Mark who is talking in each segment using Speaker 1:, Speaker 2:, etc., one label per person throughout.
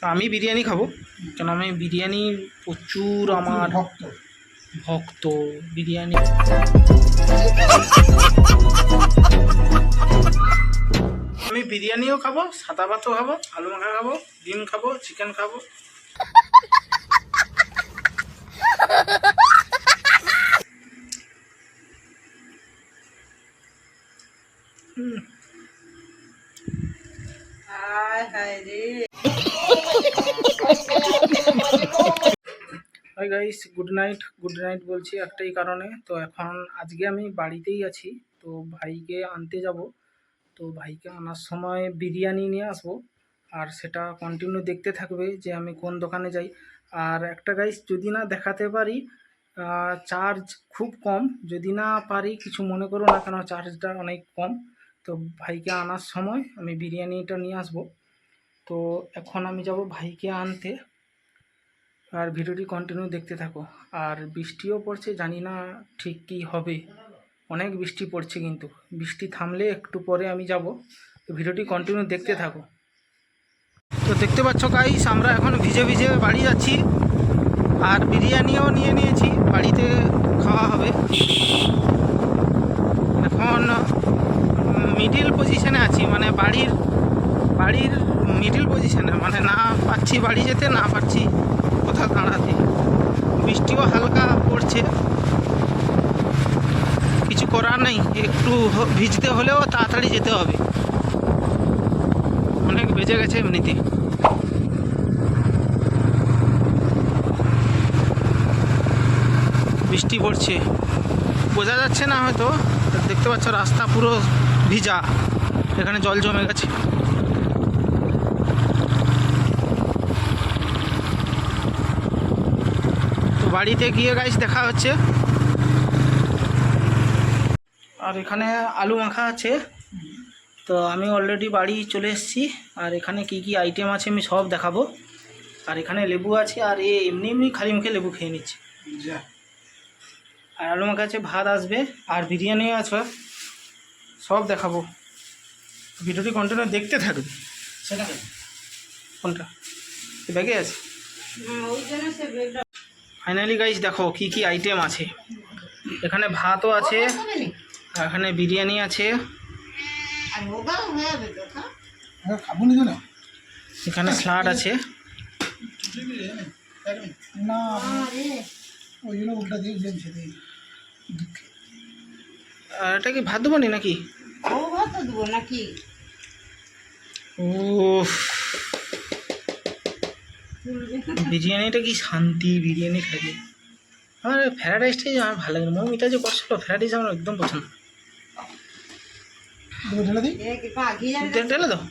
Speaker 1: তা আমি বিরিয়ানি খাব। কেন আমি বিরিয়ানি প্রচুর আমার
Speaker 2: ভক্ত।
Speaker 1: ভক্ত বিরিয়ানি। আমি বিরিয়ানিও খাব সাদা ভাতও খাব আলু মাখা খাব ডিম খাব চিকেন খাব। Hi guys good night good night বলছি একটাই কারণে। তো এখন আজকে আমি বাড়িতেই আছি। তো ভাইকে আনতে যাব। তো ভাইকে আনার সময় বিরিয়ানি নিয়ে আসব। আর সেটা কন্টিনিউ দেখতে থাকবে যে আমি কোন দোকানে যাই। আর একটা গাইস যদি না দেখাতে পারি চার্জ খুব কম। যদি না পারি, কিছু মনে করো না কেন চার্জটা অনেক কম। তো ভাইকে আনার সময় আমি বিরিয়ানিটা নিয়ে আসব। তো এখন আমি যাব ভাইকে আনতে। আর ভিডিওটি কন্টিনিউ দেখতে থাকো। আর বৃষ্টিও পড়ছে, জানি না ঠিক কী হবে। অনেক বৃষ্টি পড়ছে কিন্তু। বৃষ্টি থামলে একটু পরে আমি যাব। তো ভিডিওটি কন্টিনিউ দেখতে থাকো। তো দেখতে পাচ্ছ গাইস আমরা এখন ভিজে ভিজে বাড়ি যাচ্ছি। আর বিরিয়ানিও নিয়ে নিয়েছি। বাড়িতে খাওয়া হবে। এখন মিডিল পজিশনে আছি। মানে বাড়ির বাড়ির মিডিল পজিশনে মানে না পাচ্ছি বাড়ি যেতে, না পাচ্ছি কোথাও দাঁড়াতে বৃষ্টিও হালকা পড়ছে। কিছু করার নেই। একটু ভিজতে হলেও তাড়াতাড়ি যেতে হবে। অনেক বেজে গেছে এমনিতে। বৃষ্টি পড়ছে। বোঝা যাচ্ছে না হয়তো। দেখতে পাচ্ছ রাস্তা পুরো ভিজা। এখানে জল জমে গেছে। বাড়িতে গিয়ে গাইস দেখা হচ্ছে। আর এখানে আলু মাখা আছে। তো আমি অলরেডি বাড়ি চলে এসেছি। আর এখানে কি কি আইটেম আছে আমি সব দেখাবো। আর এখানে লেবু আছে আর এ এমনি এমনি খালি মুখে লেবু খেয়ে নিচ্ছে। আর আলু মাখা আছে ভাত আসবে আর বিরিয়ানিও আছে। সব দেখাবো। ভিডিওটি কন্টিনিউ দেখতে থাকবে
Speaker 2: সেটা
Speaker 1: কোনটা? ব্যাগে আছে? ফাইনালি গাইস দেখো কি কি আইটেম আছে। এখানে ভাতও আছে এখানে বিরিয়ানি আছে। এখানে স্যালাড আছে। আর এটা কি ভাত দেবো নাকি?
Speaker 3: নাকি।
Speaker 1: ও বিরিয়ানিটা কি শান্তি বিরিয়ানি খাবে আমার ফ্রাইড রাইসটাই আমার ভালো লাগে মৌমিতা যে করছিল ফ্রাইড রাইস আমার একদম পছন্দ
Speaker 2: ঢেলে
Speaker 1: দাও।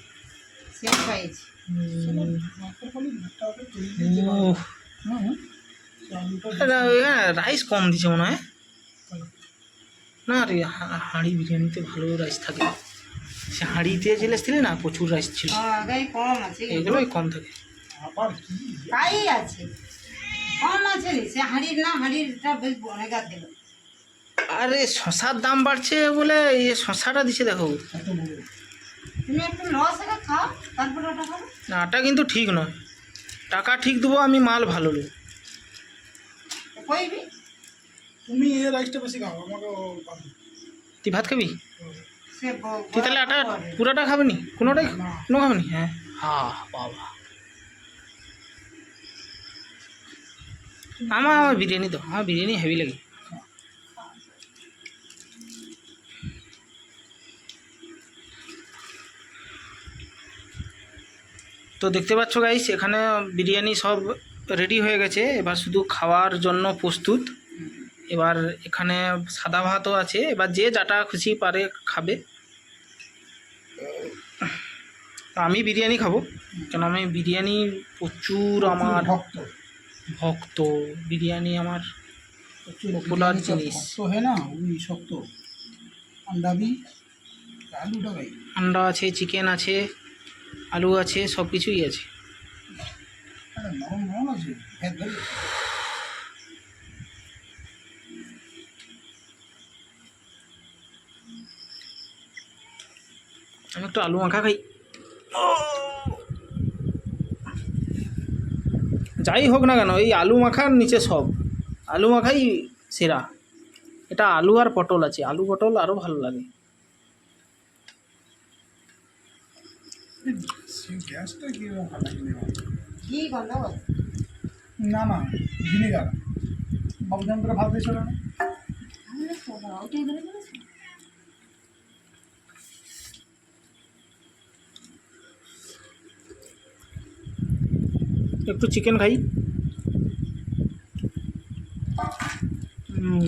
Speaker 1: রাইস কম দিছে মনে হয়। না রে হা- হাঁড়ি বিরিয়ানিতে ভালো রাইস থাকে। সে হাঁড়িতে জেলে দিলে না প্রচুর রাইস ছিল।
Speaker 3: আছে।
Speaker 1: এগুলোই কম থাকে।
Speaker 3: তাই আছে। কম আছে সে হাঁড়ির না হাঁড়িরটা বেশ অনেক আর দিল
Speaker 1: আরে শশার দাম বাড়ছে বলে এই শশাটা দিছে দেখো।
Speaker 3: তুমি একটু লস আগে খাও তারপরে ওটা খাব।
Speaker 1: না ওটা কিন্তু ঠিক নয়। টাকা ঠিক দেবো আমি মাল ভালো নেব।
Speaker 3: কইবি?
Speaker 2: তুমি এই রাইসটা বেশি খাও আমাকে
Speaker 1: তুই ভাত খাবি? তুই তাহলে আটা। পুরোটা খাবি নি? কোনোটাই
Speaker 2: না।
Speaker 1: কোনো খাবি নি? হ্যাঁ। হা বাবা। আমার আমার বিরিয়ানি তো আমার বিরিয়ানি হেভি লাগে। তো দেখতে পাচ্ছ গাইস এখানে বিরিয়ানি সব রেডি হয়ে গেছে। এবার শুধু খাওয়ার জন্য প্রস্তুত। এবার এখানে সাদা ভাতও আছে। এবার যে যাটা খুশি পারে খাবে। আমি বিরিয়ানি খাব। কেন আমি বিরিয়ানি প্রচুর আমার
Speaker 2: ভক্ত।
Speaker 1: ভক্ত বিরিয়ানি আমার
Speaker 2: সব
Speaker 1: জিনিস।
Speaker 2: ভক্ত হয় না? ওই শক্ত। আন্ডা দি আলুটা ভাই।
Speaker 1: আন্ডা আছে চিকেন আছে আলু আছে সব কিছুই আছে।
Speaker 2: নরম নরম আছে। ভেদ
Speaker 1: আমি একটু আলু মাখা খাই। যাই হোক না কেন এই আলু মাখার নিচে সব। আলু মাখাই সেরা। এটা আলু আর পটল আছে আলু পটল আরও ভালো লাগে।
Speaker 2: না। না ভিনেগার। না?
Speaker 3: ওটাই ধরে ফেলেছে
Speaker 1: একটু চিকেন খাই হুম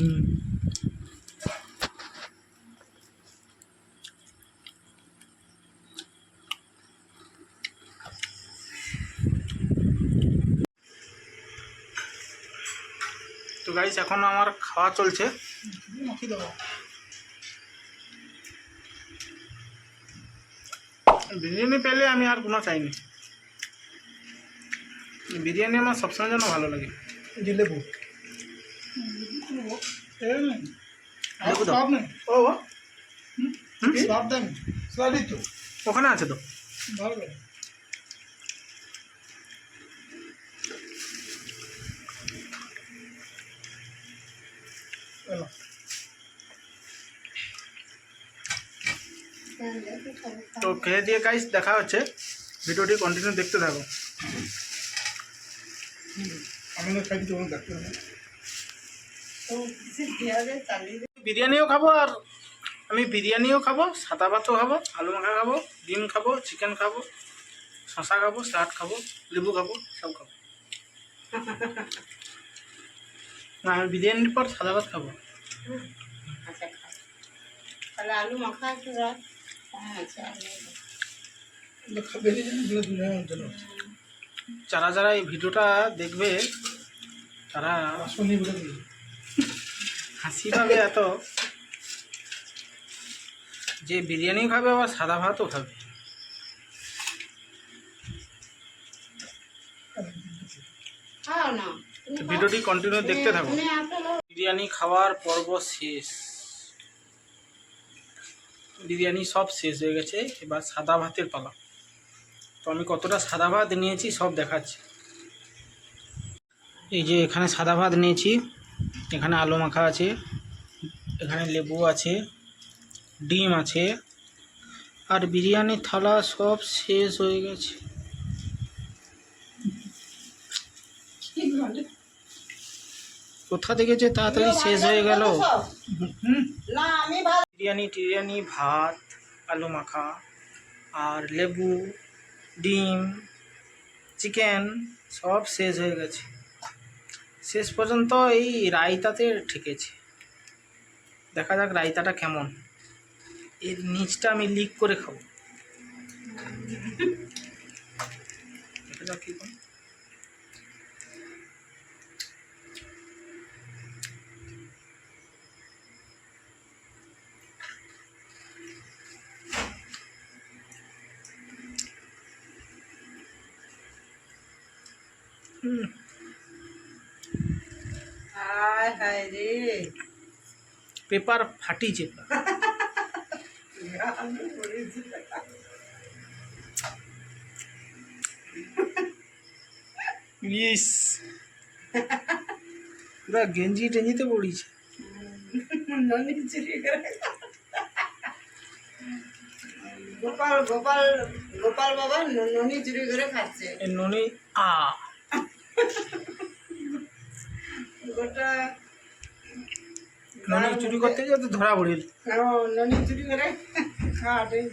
Speaker 1: তো গাইস এখন আমার খাওয়া চলছে।
Speaker 2: মাখিয়ে দেবো
Speaker 1: বিরিয়ানি পেলে আমি আর কোনো চাইনি বিরিয়ানি আমার সবসময় যেন ভালো লাগে।
Speaker 2: যে লেবু।
Speaker 1: ওখানে আছে তো। তো খেয়ে দিয়ে গাইস দেখা হচ্ছে। ভিডিওটি কন্টিনিউ দেখতে থাকো।
Speaker 2: আমাদের খাইতে দেখতে হবে
Speaker 1: বিরিয়ানিও খাব আর আমি বিরিয়ানিও খাব সাদা ভাতও খাব আলু মাখা খাব ডিম খাব চিকেন খাব শশা খাব স্যালাড খাব লেবু খাব সব খাব। না আমি বিরিয়ানির পর সাদা ভাত খাব।
Speaker 3: আচ্ছা তাহলে আলু মাখা একটু রাখ।
Speaker 2: জন্য হচ্ছে।
Speaker 1: যারা যারা এই ভিডিওটা দেখবে তারা
Speaker 2: আসলে
Speaker 1: হাসি পাবে এত যে বিরিয়ানি খাবে আবার সাদা ভাতও খাবে। ভিডিওটি কন্টিনিউ দেখতে থাকো। বিরিয়ানি খাওয়ার পর্ব শেষ। বিরিয়ানি সব শেষ হয়ে গেছে এবার সাদা ভাতের পালা। তো আমি কতটা সাদা ভাত নিয়েছি সব দেখাচ্ছি। এই যে এখানে সাদা ভাত নিয়েছি, এখানে আলু মাখা আছে, এখানে লেবু আছে, ডিম আছে, আর বিরিয়ানির থালা সব শেষ হয়ে গেছে। কোথা থেকে যে তাড়াতাড়ি শেষ হয়ে গেল? বিরিয়ানি, টিরিয়ানি, ভাত, আলু মাখা, আর লেবু, ডিম, চিকেন সব শেষ হয়ে গেছে। শেষ পর্যন্ত এই রায়তাতে ঠেকেছে। দেখা যাক রায়তাটা কেমন। এর নিচটা আমি লিক করে খাব। হুম,
Speaker 3: হায় হায় রে।
Speaker 1: পেপার ফাটিছে ইস। পুরা গেঞ্জি টেঞ্জিতে পড়িছে
Speaker 3: গোপাল গোপাল গোপাল বাবা ননি চুরি করে খাচ্ছে।
Speaker 1: ননি আ।
Speaker 3: গোটা
Speaker 1: ননি চুরি করতে যেতে ধরা পড়িল।
Speaker 3: ও, ননি চুরি করে। খাওয়াটাই